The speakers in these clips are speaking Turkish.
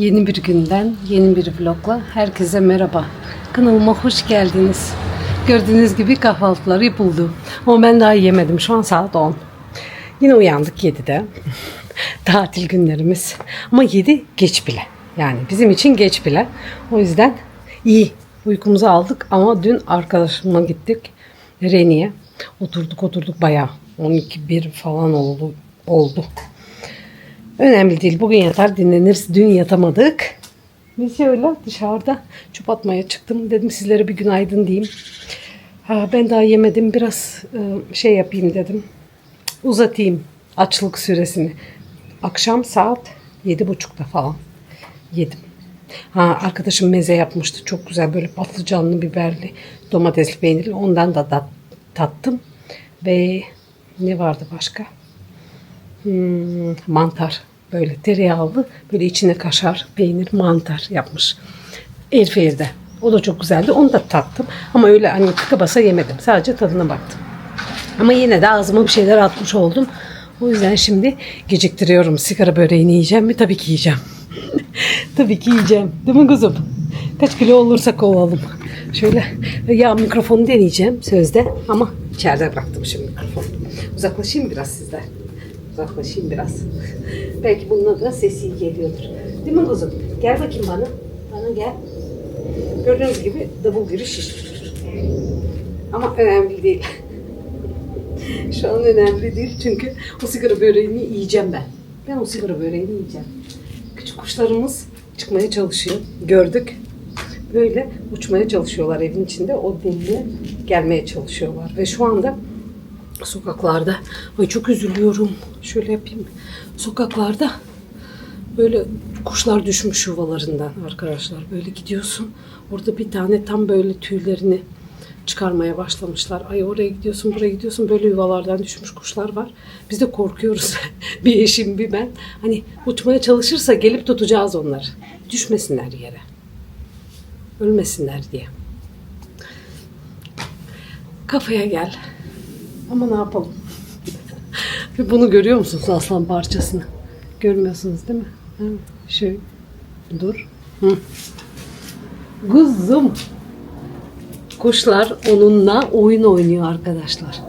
Yeni bir günden, yeni bir vlogla herkese merhaba. Kanalıma hoş geldiniz. Gördüğünüz gibi kahvaltıları yapıldı. Ama ben daha yemedim. Şu an saat 10. Yine uyandık 7'de. Tatil günlerimiz. Ama 7 geç bile. Yani bizim için geç bile. O yüzden iyi. Uykumuzu aldık ama dün arkadaşımla gittik. Reni'ye. Oturduk oturduk bayağı. 12-1 falan oldu. oldu. Önemli değil. Bugün yatar dinleniriz. Dün yatamadık. Biz şöyle dışarıda çöp atmaya çıktım. Dedim sizlere bir günaydın diyeyim. Ha, ben daha yemedim. Biraz e, şey yapayım dedim. Uzatayım açlık süresini. Akşam saat yedi buçukta falan yedim. Ha, arkadaşım meze yapmıştı. Çok güzel böyle patlıcanlı, biberli, domatesli, peynirli. Ondan da tat- tattım. Ve ne vardı başka? Hmm, mantar. Böyle tereyağlı, böyle içine kaşar, peynir, mantar yapmış. Airfryer'de. O da çok güzeldi. Onu da tattım. Ama öyle hani tıka basa yemedim. Sadece tadına baktım. Ama yine de ağzıma bir şeyler atmış oldum. O yüzden şimdi geciktiriyorum. Sigara böreğini yiyeceğim mi? Tabii ki yiyeceğim. Tabii ki yiyeceğim. Değil mi kızım? Kaç kilo olursak olalım. Şöyle ya mikrofonu deneyeceğim sözde ama içeride bıraktım şimdi mikrofonu. Uzaklaşayım biraz sizden. Uzaklaşayım biraz. Belki bununla da sesi geliyordur. Değil mi kızım? Gel bakayım bana. Bana gel. Gördüğünüz gibi davul gibi şiş. Ama önemli değil. Şu an önemli değil çünkü o sigara böreğini yiyeceğim ben. Ben o sigara böreğini yiyeceğim. Küçük kuşlarımız çıkmaya çalışıyor. Gördük. Böyle uçmaya çalışıyorlar evin içinde. O deliğe gelmeye çalışıyorlar. Ve şu anda sokaklarda ay çok üzülüyorum. Şöyle yapayım. Sokaklarda böyle kuşlar düşmüş yuvalarından arkadaşlar. Böyle gidiyorsun. Orada bir tane tam böyle tüylerini çıkarmaya başlamışlar. Ay oraya gidiyorsun, buraya gidiyorsun. Böyle yuvalardan düşmüş kuşlar var. Biz de korkuyoruz. bir eşim, bir ben. Hani uçmaya çalışırsa gelip tutacağız onları. Düşmesinler yere. Ölmesinler diye. Kafaya gel. Ama ne yapalım? Bunu görüyor musunuz aslan parçasını? Görmüyorsunuz değil mi? Şöyle. Dur. Hı. Kuzum. Kuşlar onunla oyun oynuyor arkadaşlar.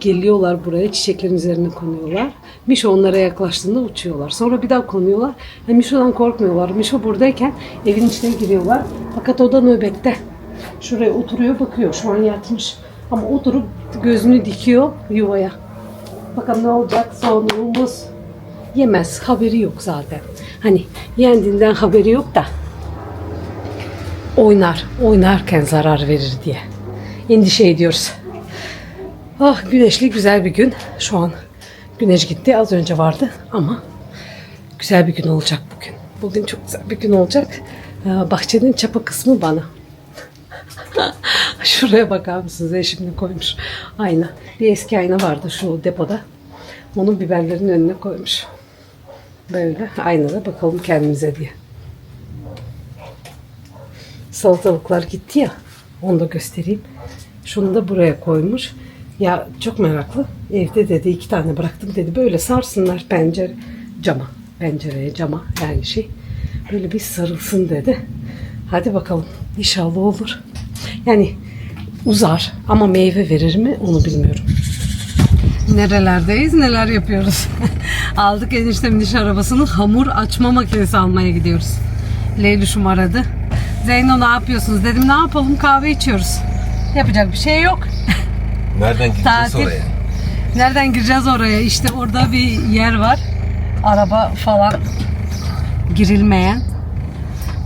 Geliyorlar buraya çiçeklerin üzerine konuyorlar. Mişo onlara yaklaştığında uçuyorlar. Sonra bir daha konuyorlar. Yani Mişo'dan korkmuyorlar. Mişo buradayken evin içine giriyorlar. Fakat o da nöbette. Şuraya oturuyor bakıyor. Şu an yatmış. Ama oturup gözünü dikiyor yuvaya. Bakalım ne olacak sonumuz. Yemez. Haberi yok zaten. Hani yendiğinden haberi yok da oynar. Oynarken zarar verir diye. Endişe ediyoruz. Ah güneşli güzel bir gün. Şu an güneş gitti. Az önce vardı ama güzel bir gün olacak bugün. Bugün çok güzel bir gün olacak. Ee, Bahçenin çapa kısmı bana. Şuraya bakar mısınız? Eşim de koymuş. Ayna. Bir eski ayna vardı şu depoda. Onun biberlerin önüne koymuş. Böyle aynada bakalım kendimize diye. Salatalıklar gitti ya. Onu da göstereyim. Şunu da buraya koymuş. Ya çok meraklı. Evde dedi iki tane bıraktım dedi. Böyle sarsınlar pencere cama. Pencereye cama yani şey. Böyle bir sarılsın dedi. Hadi bakalım. İnşallah olur. Yani uzar ama meyve verir mi onu bilmiyorum. Nerelerdeyiz, neler yapıyoruz. Aldık eniştemin iş arabasını hamur açma makinesi almaya gidiyoruz. Leylüş'üm aradı. Zeyno ne yapıyorsunuz? Dedim ne yapalım kahve içiyoruz. Yapacak bir şey yok. Nereden gideceğiz Tatil. oraya? Nereden gireceğiz oraya? İşte orada bir yer var. Araba falan girilmeyen.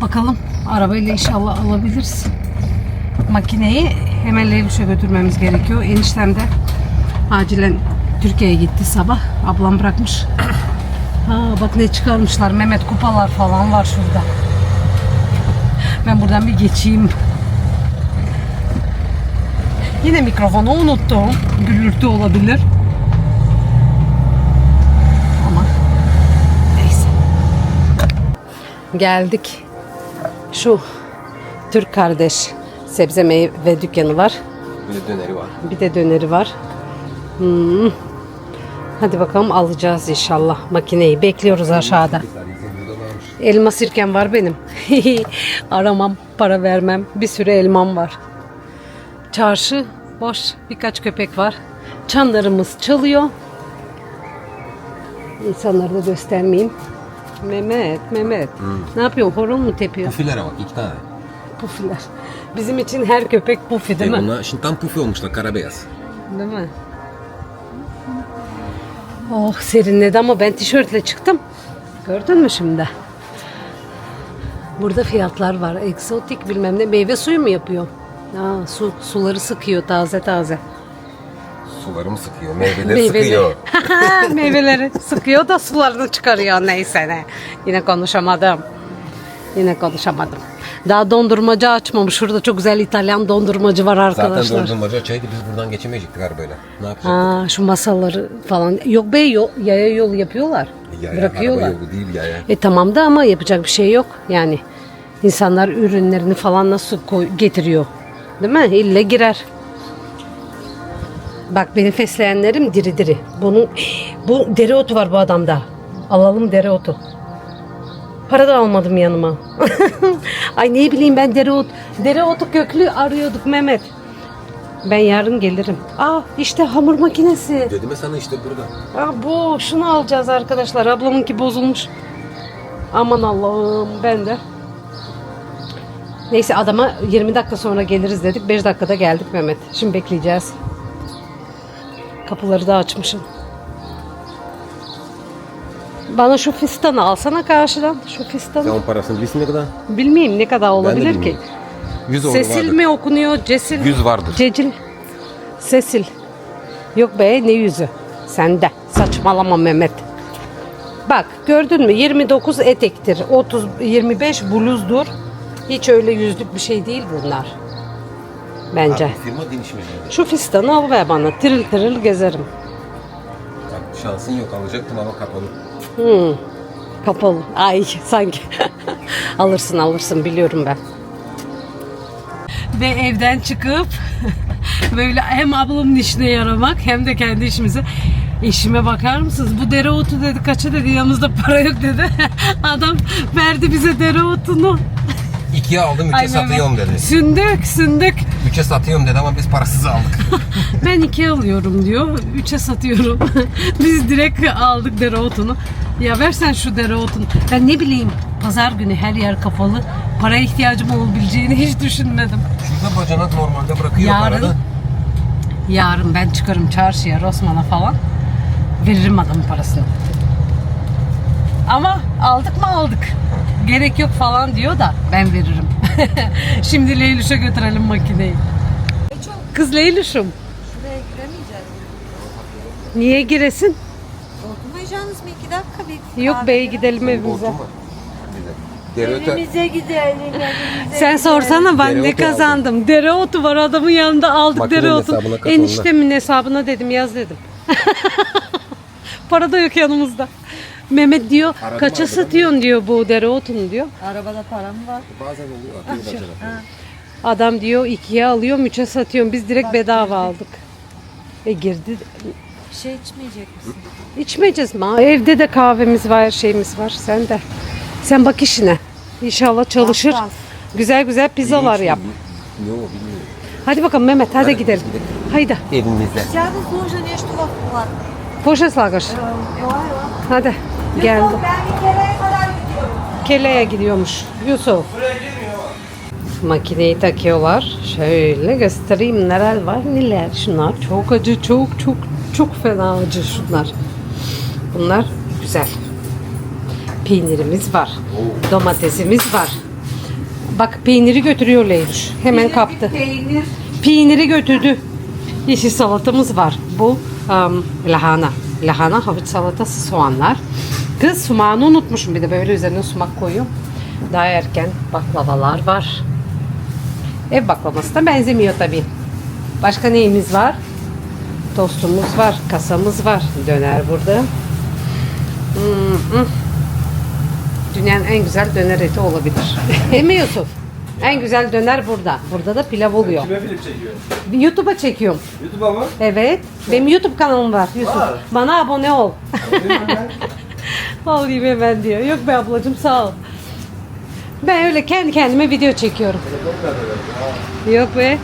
Bakalım arabayla inşallah alabiliriz. Makineyi hemen Leylüş'e götürmemiz gerekiyor. Eniştem de acilen Türkiye'ye gitti sabah. Ablam bırakmış. Ha, bak ne çıkarmışlar. Mehmet kupalar falan var şurada. Ben buradan bir geçeyim. Yine mikrofonu unuttum. Gürültü olabilir. Ama neyse. Geldik. Şu Türk kardeş sebze meyve dükkanı var. Bir de döneri var. Bir de döneri var. Hmm. Hadi bakalım alacağız inşallah makineyi. Bekliyoruz aşağıda. Elma sirkem var benim. Aramam, para vermem. Bir sürü elmam var. Çarşı boş. Birkaç köpek var. Çanlarımız çalıyor. İnsanları da göstermeyeyim. Mehmet, Mehmet. Ne yapıyor? Horon mu tepiyor? Pufilere bak iki tane. Pufiler. Bizim için her köpek pufi değil E, mi? bunlar şimdi tam pufi olmuşlar karabeyaz. Değil mi? Oh serinledi ama ben tişörtle çıktım. Gördün mü şimdi? Burada fiyatlar var. Eksotik bilmem ne. Meyve suyu mu yapıyor? Aa, su, suları sıkıyor taze taze. Sularımı sıkıyor, meyveleri Meyveleri. sıkıyor. Meyveleri sıkıyor da sularını çıkarıyor neyse ne. Yine konuşamadım. Yine konuşamadım. Daha dondurmacı açmamış. Şurada çok güzel İtalyan dondurmacı var arkadaşlar. Zaten dondurmacı açaydı biz buradan geçemeyecektik arabayla. Ne yapacaktık? Aa, şu masaları falan. Yok be yol, yaya yol yapıyorlar. Yaya, Bırakıyorlar. Araba yolu değil yaya. E tamam da ama yapacak bir şey yok. Yani insanlar ürünlerini falan nasıl koy, getiriyor. Değil mi? İlle girer. Bak benim fesleğenlerim diri diri. Bunun bu dereotu var bu adamda. Alalım dereotu. Para da almadım yanıma. Ay ne bileyim ben dereot dereotu köklü arıyorduk Mehmet. Ben yarın gelirim. Aa işte hamur makinesi. Dedim ya sana işte burada. Aa, bu şunu alacağız arkadaşlar. Ablamınki bozulmuş. Aman Allah'ım ben de. Neyse adama 20 dakika sonra geliriz dedik. 5 dakikada geldik Mehmet. Şimdi bekleyeceğiz. Kapıları da açmışım. Bana şu fistanı alsana karşıdan. Şu Sen fistanı. onun parasını bilsin ne kadar? Bilmeyeyim ne kadar olabilir ki. bilmiyorum. 100 oldu Sesil vardır. mi okunuyor? Cesil. 100 vardır. Cecil. Sesil. Yok be ne yüzü. Sende. Saçmalama Mehmet. Bak gördün mü 29 etektir. 30 25 bluzdur. Hiç öyle yüzlük bir şey değil bunlar. Bence. Abi, firma yani. Şu fistanı al ver bana. Tiril tiril gezerim. Bak, şansın yok alacaktım ama kapalı. Hmm. Kapalı. Ay sanki. alırsın alırsın biliyorum ben. Ve evden çıkıp böyle hem ablamın işine yaramak hem de kendi işimize İşime bakar mısınız? Bu dereotu dedi kaça dedi yanımızda para yok dedi. Adam verdi bize dereotunu. İkiye aldım, üçe Ay satıyorum dedi. Sündük sündük. Üçe satıyorum dedi ama biz parasız aldık. Ben ikiye alıyorum diyor. Üçe satıyorum. Biz direkt aldık dereotunu. Ya versen şu dereotunu. Ben ne bileyim pazar günü her yer kapalı. Para ihtiyacım olabileceğini hiç düşünmedim. Şurada bacanak normalde bırakıyor Yarın- parada. Yarın ben çıkarım çarşıya, Rosman'a falan. Veririm adamın parasını. Ama aldık mı aldık. Gerek yok falan diyor da ben veririm. Şimdi Leylüş'e götürelim makineyi. Kız Leylüş'üm. Niye giresin? Oturmayacağınız mı? İki dakika bir Yok kahve bey gidelim evimize. Dereotu Evimize gidelim. Evimize Sen sorsana ben ne Dereotu kazandım. Dereotu var adamın yanında aldık Makinenin dereotu. hesabına Eniştemin hesabına dedim yaz dedim. Para da yok yanımızda. Mehmet diyor Aradım, kaça aradım. satıyorsun diyor bu dereotunu diyor. Arabada param var. bazen oluyor atıyor. Adam diyor ikiye alıyorum üçe satıyorum biz direkt bedava aldık. E girdi. Bir şey içmeyecek misin? İçmeyeceğiz mi? Aa, Evde de kahvemiz var şeyimiz var sen de. Sen bak işine. İnşallah çalışır. Bas, bas. Güzel güzel pizzalar yap. Yok bilmiyorum. Hadi bakalım Mehmet hadi Hadi gidelim. gidelim. Haydi. Jeszcze lat. Poşet salgır. Hadi geldim. Ben bir kereye kadar gidiyorum. Kele'ye gidiyormuş Yusuf. Makineyi takıyorlar. Şöyle göstereyim neler var neler. Şunlar çok acı çok çok çok fena acı şunlar. Bunlar güzel. Peynirimiz var. Domatesimiz var. Bak peyniri götürüyor Leyluş. Hemen kaptı. Peynir. Peyniri götürdü. Yeşil salatamız var. Bu um, lahana. Lahana, havuç salatası, soğanlar. Kız sumağını unutmuşum bir de böyle üzerine sumak koyuyor. Daha erken baklavalar var. Ev baklavası da benzemiyor tabii. Başka neyimiz var? Tostumuz var, kasamız var. Döner burada. Hmm, hmm. Dünyanın en güzel döner eti olabilir. Değil mi Yusuf? En güzel döner burada. Burada da pilav oluyor. Kime film çekiyorsun? YouTube'a çekiyorum. YouTube'a mı? Evet. Benim YouTube kanalım var Yusuf. Var. Bana abone ol. Alayım hemen diyor. Yok be ablacığım sağ ol. Ben öyle kendi kendime video çekiyorum. Yok be.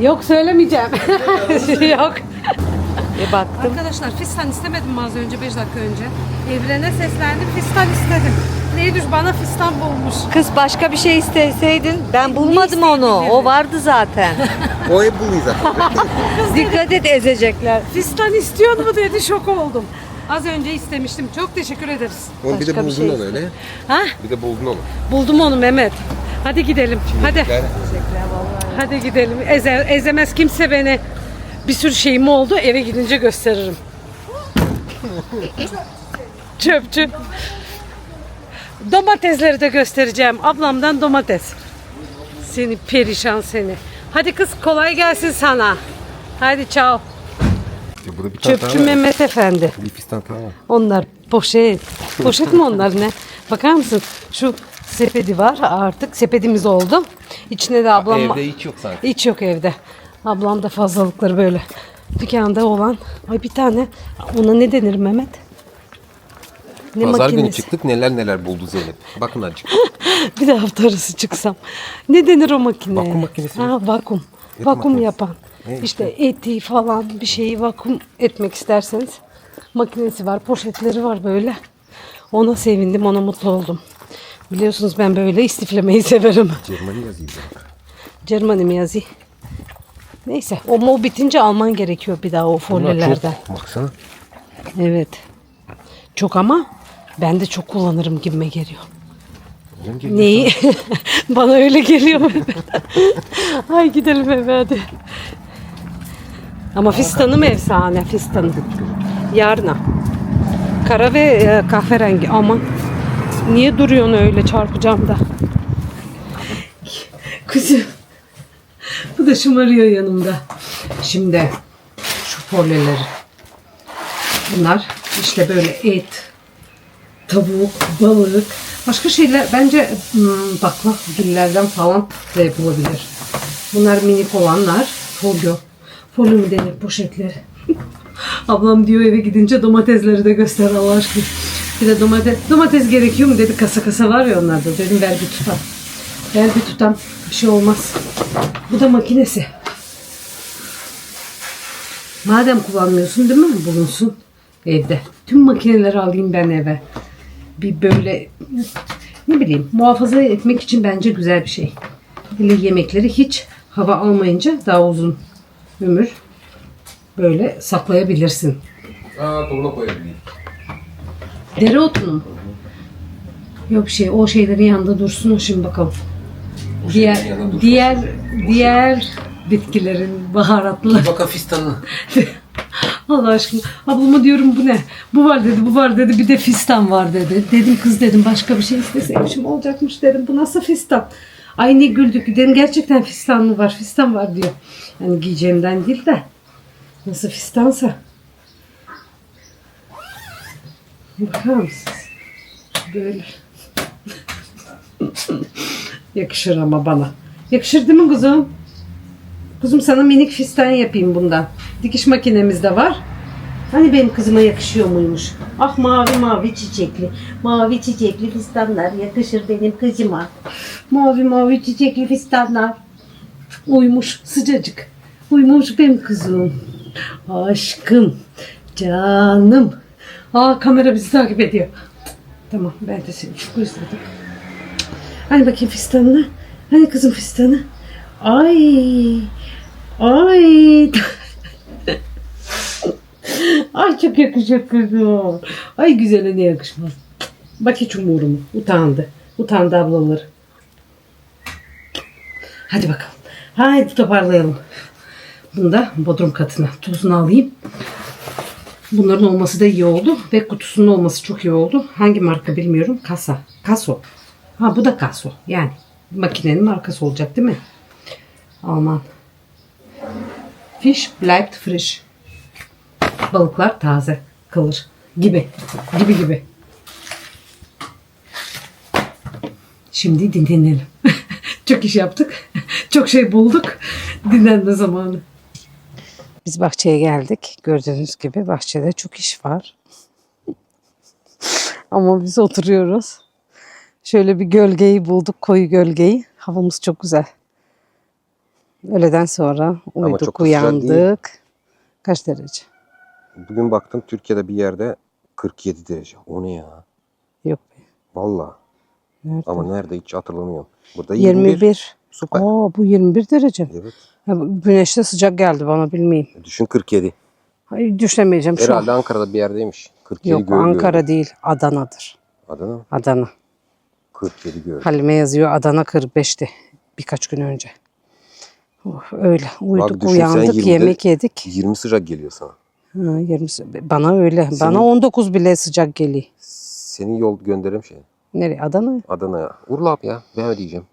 Yok söylemeyeceğim. Yok. E baktım. Arkadaşlar fistan istemedim mi az önce 5 dakika önce? Evrene seslendim fistan istedim. Neydir bana fistan bulmuş. Kız başka bir şey isteseydin ben bulmadım onu. O vardı zaten. O hep buluyor zaten. Dikkat et ezecekler. Fistan istiyor mu dedi şok oldum. Az önce istemiştim. Çok teşekkür ederiz. Onu bir de Başka buldun şey onu öyle. Ha? Bir de buldun onu. Buldum onu Mehmet. Hadi gidelim. Hadi. Hadi gidelim. Eze, ezemez kimse beni. Bir sürü şeyim oldu. Eve gidince gösteririm. Çöpçü. Domatesleri de göstereceğim. Ablamdan domates. Seni perişan seni. Hadi kız kolay gelsin sana. Hadi çao. İşte burada bir tane Çöpçü daha var. Mehmet Efendi. Bir fistan daha var. Onlar poşet. Poşet mi onlar ne? Bakar mısın? Şu sepeti var artık. Sepetimiz oldu. İçine de ablam... Evde hiç yok sanki. Hiç yok evde. Ablam da fazlalıkları böyle. Dükkanda olan. Ay bir tane. Ona ne denir Mehmet? Ne Pazar günü makinesi? çıktık neler neler buldu Zeynep. Bakın azıcık. bir de hafta arası çıksam. Ne denir o makineye? Vakum makinesi mi? Ha vakum. Vakum makinesi. yapan. İşte eti falan bir şeyi vakum etmek isterseniz makinesi var, poşetleri var böyle. Ona sevindim, ona mutlu oldum. Biliyorsunuz ben böyle istiflemeyi severim. Cermani yazayım bak. Cermani mi yazayım? Neyse o mol bitince alman gerekiyor bir daha o Bunlar folyolerden. çok. Baksana. Evet. Çok ama ben de çok kullanırım gibime geliyor. Neyi? Bana öyle geliyor. Ay gidelim eve hadi. Ama fistanım efsane fistanım. Yarına. Kara ve e, kahverengi ama niye duruyorsun öyle çarpacağım da. Kızım. Bu da şımarıyor yanımda. Şimdi şu folyoları. Bunlar işte böyle et, tavuk, balık, başka şeyler bence hmm, bakla güllerden falan da yapılabilir. Bunlar minik olanlar folyo. Mu denir poşetleri. Ablam diyor eve gidince domatesleri de göster Allah aşkına. Bir de domates, domates gerekiyor mu dedi kasa kasa var ya onlarda. Dedim ver bir tutam. Ver bir tutam bir şey olmaz. Bu da makinesi. Madem kullanmıyorsun değil mi bulunsun evde. Tüm makineleri alayım ben eve. Bir böyle ne bileyim muhafaza etmek için bence güzel bir şey. Hele yemekleri hiç hava almayınca daha uzun ömür böyle saklayabilirsin. Aa doluna koyabilirim. Dereotu mu? Yok şey o şeylerin yanında dursun şimdi bakalım. Diğer şeylerin yanında dursun. diğer diğer bitkilerin baharatlı Bak fistanı. Allah aşkına. Ablama diyorum bu ne? Bu var dedi, bu var dedi. Bir de fistan var dedi. Dedim kız dedim başka bir şey isteseymişim olacakmış dedim. Bu nasıl fistan? Ay ne güldük. Dedim gerçekten fistan mı var? Fistan var diyor. Yani giyeceğimden değil de. Nasıl fistansa. Bakar mısınız? Böyle. Yakışır ama bana. Yakışır değil mi kuzum? Kuzum sana minik fistan yapayım bundan. Dikiş makinemiz de var. Hani benim kızıma yakışıyor muymuş? Ah mavi mavi çiçekli. Mavi çiçekli fistanlar yakışır benim kızıma. Mavi mavi çiçekli fistanlar. Uymuş sıcacık. Uymuş benim kızım. Aşkım. Canım. Aa kamera bizi takip ediyor. Tamam ben de seni çok özledim. Hani bakayım fistanına. Hani kızım fistanı. Ay. Ay. Ay çok yakışıyor kızım. Ay güzele ne yakışmaz. Bak hiç umurumu. Utandı. Utandı ablaları. Hadi bakalım. Haydi toparlayalım. Bunu da bodrum katına tuzunu alayım. Bunların olması da iyi oldu. Ve kutusunun olması çok iyi oldu. Hangi marka bilmiyorum. Kasa. Kaso. Ha bu da Kaso. Yani makinenin markası olacak değil mi? Alman. Fish bleibt frisch. Balıklar taze kalır. Gibi. Gibi gibi. Şimdi dinlenelim. Çok iş yaptık. Çok şey bulduk. Dinlenme zamanı. Biz bahçeye geldik. Gördüğünüz gibi bahçede çok iş var. Ama biz oturuyoruz. Şöyle bir gölgeyi bulduk, koyu gölgeyi. Havamız çok güzel. Öğleden sonra uyuduk, uyandık. Kaç derece? Bugün baktım Türkiye'de bir yerde 47 derece. O ne ya? Yok be. Valla. Nerede? Ama nerede hiç hatırlamıyorum. Burada 21. 21. Süper. Aa bu 21 derece. Evet. Güneşte sıcak geldi bana bilmeyeyim. Düşün 47. Hayır düşlemeyeceğim şu an. Herhalde Ankara'da bir yerdeymiş. 47 Yok göl Ankara değil Adana'dır. Adana mı? Adana. 47 gördüm. Halime yazıyor Adana 45'ti birkaç gün önce. Oh, öyle uyuduk düşün sen uyandık 20'de yemek yedik. 20 sıcak geliyor sana. Ha, 20, bana öyle. Senin- Bana 19 bile sıcak geliyor. Seni yol gönderim şey. Nereye? Adana? Adana'ya. Urlap ya. Ben ödeyeceğim.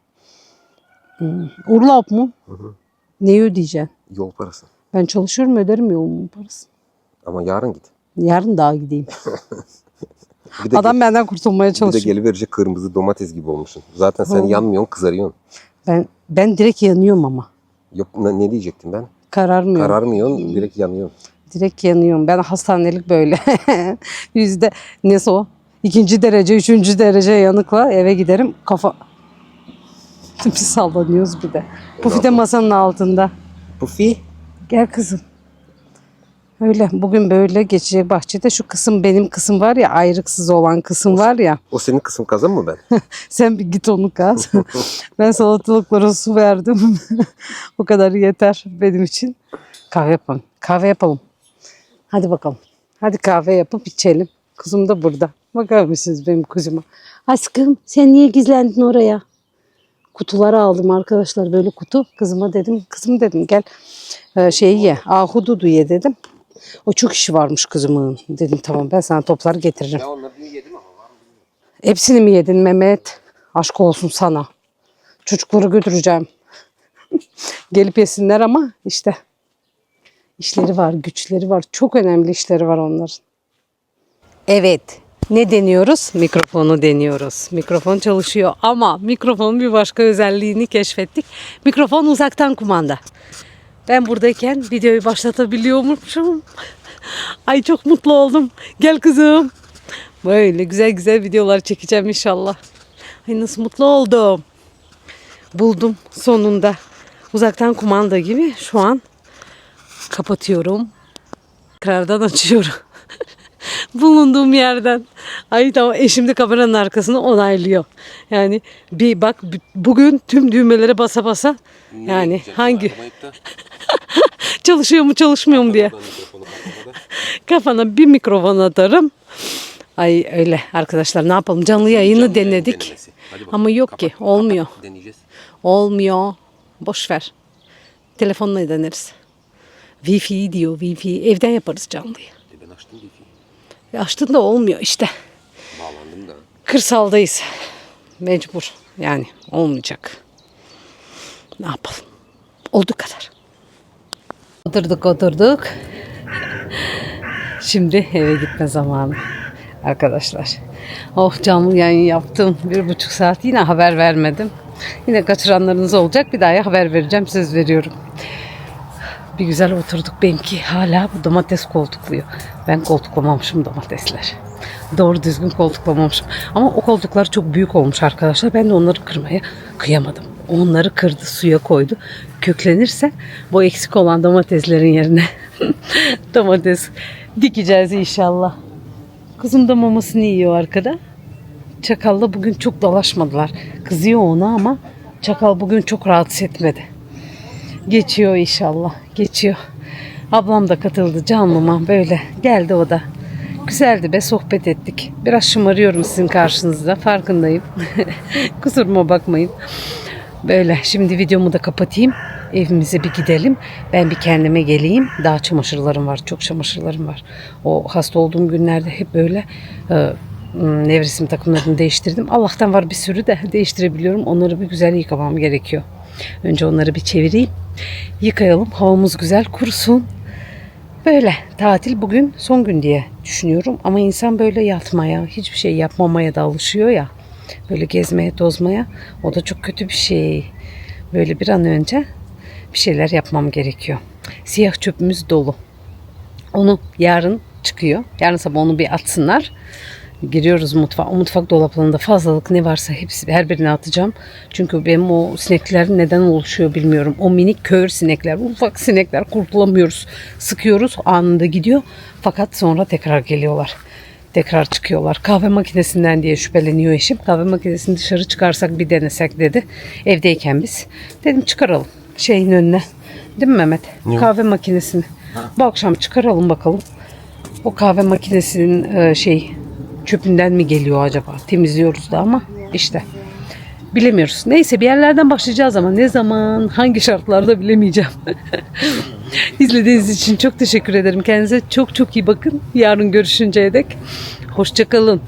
Urlap mı? Neyi ödeyeceksin? Yol parası. Ben çalışıyorum öderim yolumun parasını. Ama yarın git. Yarın daha gideyim. Bir de, Adam benden kurtulmaya bir de çalışıyor. geliverecek kırmızı domates gibi olmuşsun. Zaten sen Oh. yanmıyorsun kızarıyorsun. Ben ben direkt yanıyorum ama. Yok ne, ne diyecektim ben? Kararmıyorum. Kararmıyorsun direkt yanıyorsun. Direkt yanıyorum. Ben hastanelik böyle. Yüzde neyse o? İkinci derece, üçüncü derece yanıkla eve giderim. Kafa... Biz sallanıyoruz bir de. Pufi de masanın altında. Pufi. Gel kızım. Öyle bugün böyle geçecek bahçede şu kısım benim kısım var ya ayrıksız olan kısım var ya O senin kısım kazan mı ben? sen bir git onu kaz. ben salatalıklara su verdim. o kadar yeter benim için. Kahve yapalım. Kahve yapalım. Hadi bakalım. Hadi kahve yapıp içelim. Kuzum da burada. Bakar mısınız benim kuzuma? Aşkım sen niye gizlendin oraya? Kutuları aldım arkadaşlar böyle kutu. Kızıma dedim kızım dedim gel e, şeyi ye ahududu ye dedim. O çok işi varmış kızımın. Dedim tamam ben sana toplar getiririm. ya onları yedim ama var mı? Hepsini mi yedin Mehmet? Aşk olsun sana. Çocukları götüreceğim. Gelip yesinler ama işte işleri var, güçleri var. Çok önemli işleri var onların. Evet. Ne deniyoruz? Mikrofonu deniyoruz. Mikrofon çalışıyor ama mikrofonun bir başka özelliğini keşfettik. Mikrofon uzaktan kumanda. Ben buradayken videoyu başlatabiliyormuşum. Ay çok mutlu oldum. Gel kızım. Böyle güzel güzel videolar çekeceğim inşallah. Ay nasıl mutlu oldum. Buldum sonunda. Uzaktan kumanda gibi şu an kapatıyorum. Tekrardan açıyorum. Bulunduğum yerden. Ay tamam eşim de kameranın arkasını onaylıyor. Yani bir bak bugün tüm düğmelere basa basa yani hangi çalışıyor mu çalışmıyor mu diye kafana bir mikrofon atarım. Ay öyle arkadaşlar ne yapalım canlı yayını denedik. Ama yok ki olmuyor. Deneyeceğiz. Olmuyor. Boş ver. Telefonla deneriz. Wi-Fi diyor Wi-Fi. Evden yaparız canlıyı. Açtın da olmuyor işte. Bağlandım da. Kırsaldayız. Mecbur. Yani olmayacak. Ne yapalım? Olduğu kadar. Oturduk oturduk. Şimdi eve gitme zamanı. Arkadaşlar. Oh canlı yayın yaptım. Bir buçuk saat yine haber vermedim. Yine kaçıranlarınız olacak. Bir daha haber vereceğim. Söz veriyorum. Bir güzel oturduk benimki hala bu domates koltukluyor. Ben koltuklamamışım domatesler. Doğru düzgün koltuklamamışım. Ama o koltuklar çok büyük olmuş arkadaşlar. Ben de onları kırmaya kıyamadım. Onları kırdı suya koydu. Köklenirse bu eksik olan domateslerin yerine domates dikeceğiz inşallah. Kızım da mamasını yiyor arkada. Çakal'la bugün çok dalaşmadılar. Kızıyor ona ama Çakal bugün çok rahatsız etmedi. Geçiyor inşallah. Geçiyor. Ablam da katıldı canlıma böyle. Geldi o da. Güzeldi be sohbet ettik. Biraz şımarıyorum sizin karşınızda farkındayım. Kusuruma bakmayın. Böyle şimdi videomu da kapatayım. Evimize bir gidelim. Ben bir kendime geleyim. Daha çamaşırlarım var. Çok çamaşırlarım var. O hasta olduğum günlerde hep böyle e, nevresim takımlarını değiştirdim. Allah'tan var bir sürü de değiştirebiliyorum. Onları bir güzel yıkamam gerekiyor. Önce onları bir çevireyim. Yıkayalım. Havamız güzel kurusun. Böyle tatil bugün son gün diye düşünüyorum ama insan böyle yatmaya, hiçbir şey yapmamaya da alışıyor ya. Böyle gezmeye, tozmaya. O da çok kötü bir şey. Böyle bir an önce bir şeyler yapmam gerekiyor. Siyah çöpümüz dolu. Onu yarın çıkıyor. Yarın sabah onu bir atsınlar. Giriyoruz mutfağa. O mutfak dolaplarında fazlalık ne varsa hepsi her birini atacağım. Çünkü benim o sinekler neden oluşuyor bilmiyorum. O minik kör sinekler, ufak sinekler kurtulamıyoruz. Sıkıyoruz anında gidiyor. Fakat sonra tekrar geliyorlar. Tekrar çıkıyorlar. Kahve makinesinden diye şüpheleniyor eşim. Kahve makinesini dışarı çıkarsak bir denesek dedi. Evdeyken biz. Dedim çıkaralım şeyin önüne. Değil mi Mehmet? Kahve makinesini. Bu akşam çıkaralım bakalım. O kahve makinesinin e, şey çöpünden mi geliyor acaba? Temizliyoruz da ama işte bilemiyoruz. Neyse bir yerlerden başlayacağız ama ne zaman, hangi şartlarda bilemeyeceğim. İzlediğiniz için çok teşekkür ederim. Kendinize çok çok iyi bakın. Yarın görüşünceye dek hoşçakalın.